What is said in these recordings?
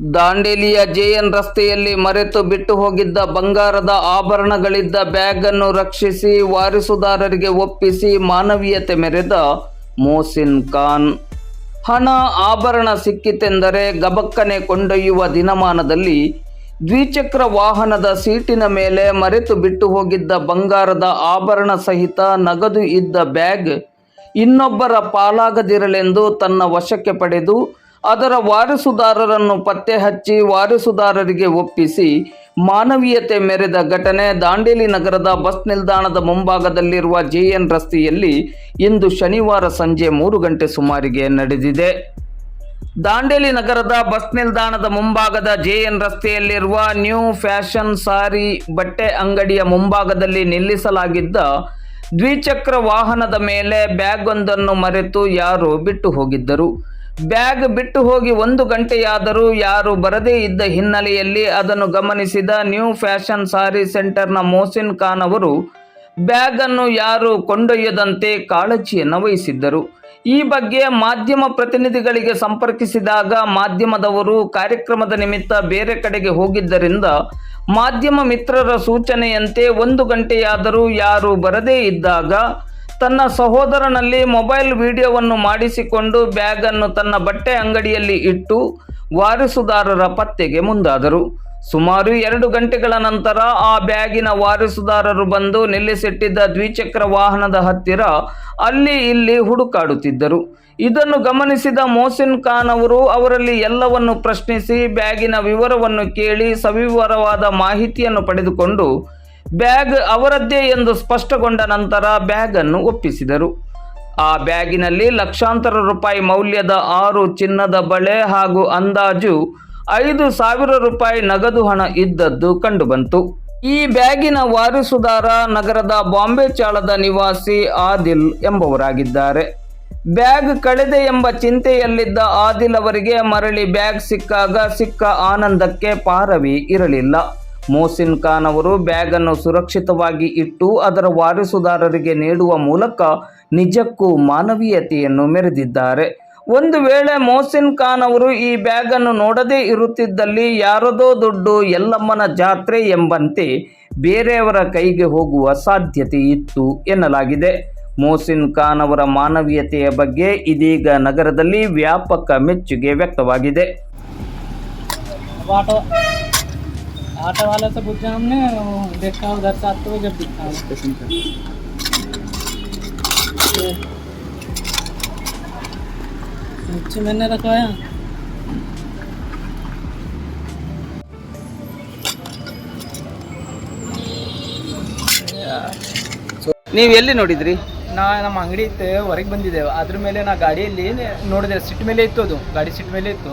ದಾಂಡೇಲಿಯ JN ರಸ್ತೆಯಲ್ಲಿ ಮರೆತು ಬಿಟ್ಟು ಹೋಗಿದ್ದ ಬಂಗಾರದ ಆಭರಣಗಳಿದ್ದ ಬ್ಯಾಗ್ ಅನ್ನು ರಕ್ಷಿಸಿ ವಾರಿಸುದಾರರಿಗೆ ಒಪ್ಪಿಸಿ ಮಾನವೀಯತೆ ಮೆರೆದ ಮೋಸಿನ್ ಖಾನ್. ಹಣ, ಆಭರಣ ಸಿಕ್ಕಿತೆಂದರೆ ಗಬಕ್ಕನೆ ಕೊಂಡೊಯ್ಯುವ ದಿನಮಾನದಲ್ಲಿ ದ್ವಿಚಕ್ರ ವಾಹನದ ಸೀಟಿನ ಮೇಲೆ ಮರೆತು ಬಿಟ್ಟು ಹೋಗಿದ್ದ ಬಂಗಾರದ ಆಭರಣ ಸಹಿತ ನಗದು ಇದ್ದ ಬ್ಯಾಗ್ ಇನ್ನೊಬ್ಬರ ಪಾಲಾಗದಿರಲೆಂದು ತನ್ನ ವಶಕ್ಕೆ ಪಡೆದು ಅದರ ವಾರಸುದಾರರನ್ನು ಪತ್ತೆ ಹಚ್ಚಿ ವಾರಸುದಾರರಿಗೆ ಒಪ್ಪಿಸಿ ಮಾನವೀಯತೆ ಮೆರೆದ ಘಟನೆ ದಾಂಡೇಲಿ ನಗರದ ಬಸ್ ನಿಲ್ದಾಣದ ಮುಂಭಾಗದಲ್ಲಿರುವ ಜೆಎನ್ ರಸ್ತೆಯಲ್ಲಿ ಇಂದು ಶನಿವಾರ ಸಂಜೆ ಮೂರು ಗಂಟೆ ಸುಮಾರಿಗೆ ನಡೆದಿದೆ. ದಾಂಡೇಲಿ ನಗರದ ಬಸ್ ನಿಲ್ದಾಣದ ಮುಂಭಾಗದ ಜೆಎನ್ ರಸ್ತೆಯಲ್ಲಿರುವ ನ್ಯೂ ಫ್ಯಾಷನ್ ಸಾರಿ ಬಟ್ಟೆ ಅಂಗಡಿಯ ಮುಂಭಾಗದಲ್ಲಿ ನಿಲ್ಲಿಸಲಾಗಿದ್ದ ದ್ವಿಚಕ್ರ ವಾಹನದ ಮೇಲೆ ಬ್ಯಾಗ್ ಒಂದನ್ನು ಮರೆತು ಯಾರೋ ಬಿಟ್ಟು ಹೋಗಿದ್ದರು. ಬ್ಯಾಗ್ ಬಿಟ್ಟು ಹೋಗಿ ಒಂದು ಗಂಟೆಯಾದರೂ ಯಾರು ಬರದೇ ಇದ್ದ ಹಿನ್ನೆಲೆಯಲ್ಲಿ ಅದನ್ನು ಗಮನಿಸಿದ ನ್ಯೂ ಫ್ಯಾಷನ್ ಸಾರಿ ಸೆಂಟರ್ನ ಮೋಸಿನ್ ಖಾನ್ ಅವರು ಬ್ಯಾಗ್ ಅನ್ನು ಯಾರು ಕೊಂಡೊಯ್ಯದಂತೆ ಕಾಳಜಿಯನ್ನು ವಹಿಸಿದ್ದರು. ಈ ಬಗ್ಗೆ ಮಾಧ್ಯಮ ಪ್ರತಿನಿಧಿಗಳಿಗೆ ಸಂಪರ್ಕಿಸಿದಾಗ ಮಾಧ್ಯಮದವರು ಕಾರ್ಯಕ್ರಮದ ನಿಮಿತ್ತ ಬೇರೆ ಕಡೆಗೆ ಹೋಗಿದ್ದರಿಂದ ಮಾಧ್ಯಮ ಮಿತ್ರರ ಸೂಚನೆಯಂತೆ ಒಂದು ಗಂಟೆಯಾದರೂ ಯಾರು ಬರದೇ ಇದ್ದಾಗ ತನ್ನ ಸಹೋದರನಲ್ಲಿ ಮೊಬೈಲ್ ವಿಡಿಯೋವನ್ನು ಮಾಡಿಸಿಕೊಂಡು ಬ್ಯಾಗನ್ನು ತನ್ನ ಬಟ್ಟೆ ಅಂಗಡಿಯಲ್ಲಿ ಇಟ್ಟು ವಾರಸುದಾರರ ಪತ್ತೆಗೆ ಮುಂದಾದರು. ಸುಮಾರು ಎರಡು ಗಂಟೆಗಳ ನಂತರ ಆ ಬ್ಯಾಗಿನ ವಾರಸುದಾರರು ಬಂದು ನಿಲ್ಲಿಸಿಟ್ಟಿದ್ದ ದ್ವಿಚಕ್ರ ವಾಹನದ ಹತ್ತಿರ ಅಲ್ಲಿ ಇಲ್ಲಿ ಹುಡುಕಾಡುತ್ತಿದ್ದರು. ಇದನ್ನು ಗಮನಿಸಿದ ಮೋಸಿನ್ ಖಾನ್ ಅವರು, ಅವರಲ್ಲಿ ಎಲ್ಲವನ್ನು ಪ್ರಶ್ನಿಸಿ ಬ್ಯಾಗಿನ ವಿವರವನ್ನು ಕೇಳಿ ಸವಿವರವಾದ ಮಾಹಿತಿಯನ್ನು ಪಡೆದುಕೊಂಡು ಬ್ಯಾಗ್ ಅವರದ್ದೇ ಎಂದು ಸ್ಪಷ್ಟಗೊಂಡ ನಂತರ ಬ್ಯಾಗ್ ಅನ್ನು ಒಪ್ಪಿಸಿದರು. ಆ ಬ್ಯಾಗಿನಲ್ಲಿ ಲಕ್ಷಾಂತರ ರೂಪಾಯಿ ಮೌಲ್ಯದ ಆರು ಚಿನ್ನದ ಬಳೆ ಹಾಗೂ ಅಂದಾಜು ಐದು ಸಾವಿರ ರೂಪಾಯಿ ನಗದು ಹಣ ಇದ್ದದ್ದು ಕಂಡುಬಂತು. ಈ ಬ್ಯಾಗಿನ ವಾರಸುದಾರ ನಗರದ ಬಾಂಬೆ ಚಾಳದ ನಿವಾಸಿ ಆದಿಲ್ ಎಂಬುವರಾಗಿದ್ದಾರೆ. ಬ್ಯಾಗ್ ಕಳೆದೆ ಎಂಬ ಚಿಂತೆಯಲ್ಲಿದ್ದ ಆದಿಲ್ ಅವರಿಗೆ ಮರಳಿ ಬ್ಯಾಗ್ ಸಿಕ್ಕಾಗ ಸಿಕ್ಕ ಆನಂದಕ್ಕೆ ಪಾರವಿ ಇರಲಿಲ್ಲ. ಮೋಸಿನ್ ಖಾನ್ ಅವರು ಬ್ಯಾಗ್ ಅನ್ನು ಸುರಕ್ಷಿತವಾಗಿ ಇಟ್ಟು ಅದರ ವಾರಸುದಾರರಿಗೆ ನೀಡುವ ಮೂಲಕ ನಿಜಕ್ಕೂ ಮಾನವೀಯತೆಯನ್ನು ಮೆರೆದಿದ್ದಾರೆ. ಒಂದು ವೇಳೆ ಮೋಸಿನ್ ಖಾನ್ ಅವರು ಈ ಬ್ಯಾಗ್ ಅನ್ನು ನೋಡದೇ ಇರುತ್ತಿದ್ದಲ್ಲಿ ಯಾರದೋ ದುಡ್ಡು ಎಲ್ಲಮ್ಮನ ಜಾತ್ರೆ ಎಂಬಂತೆ ಬೇರೆಯವರ ಕೈಗೆ ಹೋಗುವ ಸಾಧ್ಯತೆ ಇತ್ತು ಎನ್ನಲಾಗಿದೆ. ಮೋಸಿನ್ ಖಾನ್ ಅವರ ಮಾನವೀಯತೆಯ ಬಗ್ಗೆ ಇದೀಗ ನಗರದಲ್ಲಿ ವ್ಯಾಪಕ ಮೆಚ್ಚುಗೆ ವ್ಯಕ್ತವಾಗಿದೆ. अब ऑटो ऑटो वाले से पूछा हमने वो देखा उधर से आते हुए जब दिखा स्टेशन पे नीचे मैंने रखवाया ನೀವು ಎಲ್ಲಿ ನೋಡಿದ್ರಿ ನಾ ನಮ್ಮ ಅಂಗಡಿ ಇತ್ತು ಹೊರಗೆ ಬಂದಿದ್ದೇವೆ. ಅದ್ರ ಮೇಲೆ ನಾ ಗಾಡಿಯಲ್ಲಿ ನೋಡಿದೆ ಸಿಟ್ ಮೇಲೆ ಇತ್ತು ಅದು. ಗಾಡಿ ಸಿಟ್ ಮೇಲೆ ಇತ್ತು.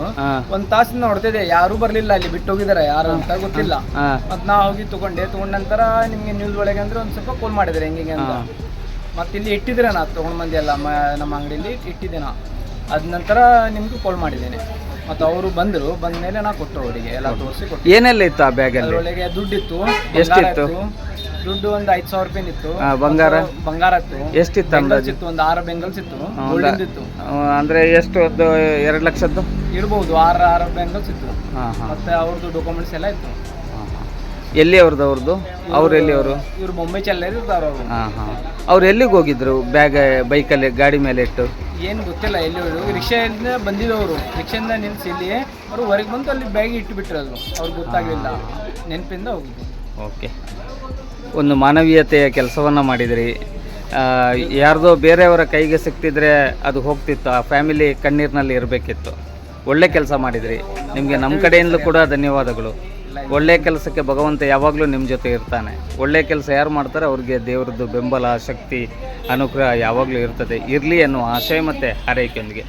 ಒಂದ್ ತಾಸು ನೋಡ್ತಿದ್ದೆ ಯಾರು ಬರ್ಲಿಲ್ಲ ಅಲ್ಲಿ ಬಿಟ್ಟು ಹೋಗಿದಾರೆ ಯಾರು ಅಂತ ಗೊತ್ತಿಲ್ಲ. ಮತ್ ನಾ ಹೋಗಿ ತಗೊಂಡೆ. ತಗೊಂಡ ನಂತರ ನಿಮ್ಗೆ ನ್ಯೂಸ್ ಒಳಗೆ ಅಂದ್ರೆ ಒಂದ್ ಸ್ವಲ್ಪ ಕಾಲ್ ಮಾಡಿದ್ರೆ ಹೆಂಗೆ ಅಂತ. ಮತ್ತೆ ಇಲ್ಲಿ ಇಟ್ಟಿದ್ರೆ ನಾ ತಗೊಂಡ್ ಬಂದೆ ಅಲ್ಲ ನಮ್ಮ ಅಂಗಡಿಯಲ್ಲಿ ಇಟ್ಟಿದ್ದೆ ನಾ. ಅದ ನಂತರ ನಿಮ್ಗೆ ಕಾಲ್ ಮಾಡಿದ್ದೇನೆ. ಮತ್ತೆ ಅವರು ಬಂದ್ರು. ಬಂದ ಮೇಲೆ ನಾ ಕೊಟ್ಟರು ಅವರಿಗೆ. ಎಲ್ಲ ತೋರಿಸಿ ಕೊಟ್ಟು. ಏನೆಲ್ಲ ಇತ್ತು ಆ ಬ್ಯಾಗಲ್ಲಿ ಒಳಗೆ ದುಡ್ಡಿತ್ತು ಎಷ್ಟಿತ್ತು? ದುಡ್ಡು ಒಂದ್ ಐದ್ ಸಾವಿರ ರೂಪಾಯಿ ಇತ್ತು. ಆ, ಬಂಗಾರ? ಬಂಗಾರ ಇತ್ತು. ಎಷ್ಟಿತ್ತು ಬೆಂಗಲ್ಸ್ ಅಂದಾಜು? ಇತ್ತು ಒಂದು ಆರು ಬೆಂಗಲ್ಸ್ ಇತ್ತು. ಹೌದಾ? ಇತ್ತು. ಆ, ಅಂದ್ರೆ ಎಷ್ಟು ಒಂದು ಎರಡು ಲಕ್ಷದ್ದು? ಇರ್ಬೋದು ಆರು ಆರು ಬೆಂಗಲ್ಸ್ ಇತ್ತು. ಹಾಂ ಹಾಂ. ಮತ್ತೆ ಅವ್ರದ್ದು ಡಾಕ್ಯುಮೆಂಟ್ಸ್ ಎಲ್ಲ ಇತ್ತು. ಎಲ್ಲಿ ಅವ್ರದ್ದು? ಅವ್ರದ್ದು ಅವ್ರು ಎಲ್ಲಿ ಅವರು ಇವ್ರು ಮುಂಬೈ ಚೆಲ್ಲ ಇರ್ತಾರ ಅವರು. ಹಾಂ ಹಾಂ. ಅವ್ರು ಎಲ್ಲಿಗೆ ಹೋಗಿದ್ರು ಬ್ಯಾಗ್ ಬೈಕಲ್ಲಿ ಗಾಡಿ ಮೇಲೆ ಇಟ್ಟು? ಏನು ಗೊತ್ತಿಲ್ಲ ಎಲ್ಲಿ ಅವರು ರಿಕ್ಷಾದಿಂದ ಬಂದಿದ್ದವರು. ರಿಕ್ಷಾದಿಂದ ನಿಲ್ಸಿ ಇಲ್ಲಿ. ಅವರು ಹೊರಗೆ ಬಂದು ಅಲ್ಲಿ ಬ್ಯಾಗ್ ಇಟ್ಟು ಬಿಟ್ರು ಅದು. ಅವ್ರಿಗೆ ಗೊತ್ತಾಗ್ಲಿಲ್ಲ. ನೆನಪಿಂದ ಹೋಗಿದ್ದು. ಓಕೆ. ಒಂದು ಮಾನವೀಯತೆಯ ಕೆಲಸವನ್ನು ಮಾಡಿದಿರಿ. ಯಾರ್ದೋ ಬೇರೆಯವರ ಕೈಗೆ ಸಿಕ್ತಿದ್ರೆ ಅದು ಹೋಗ್ತಿತ್ತು, ಆ ಫ್ಯಾಮಿಲಿ ಕಣ್ಣೀರಿನಲ್ಲಿ ಇರಬೇಕಿತ್ತು. ಒಳ್ಳೆ ಕೆಲಸ ಮಾಡಿದಿರಿ. ನಿಮಗೆ ನಮ್ಮ ಕಡೆಯಿಂದಲೂ ಕೂಡ ಧನ್ಯವಾದಗಳು. ಒಳ್ಳೆ ಕೆಲಸಕ್ಕೆ ಭಗವಂತ ಯಾವಾಗಲೂ ನಿಮ್ಮ ಜೊತೆ ಇರ್ತಾನೆ. ಒಳ್ಳೆ ಕೆಲಸ ಯಾರು ಮಾಡ್ತಾರೆ ಅವ್ರಿಗೆ ದೇವರದ್ದು ಬೆಂಬಲ, ಶಕ್ತಿ, ಅನುಗ್ರಹ ಯಾವಾಗಲೂ ಇರ್ತದೆ. ಇರಲಿ ಅನ್ನೋ ಆಶಯ ಮತ್ತು ಹಾರೈಕೆಯೊಂದಿಗೆ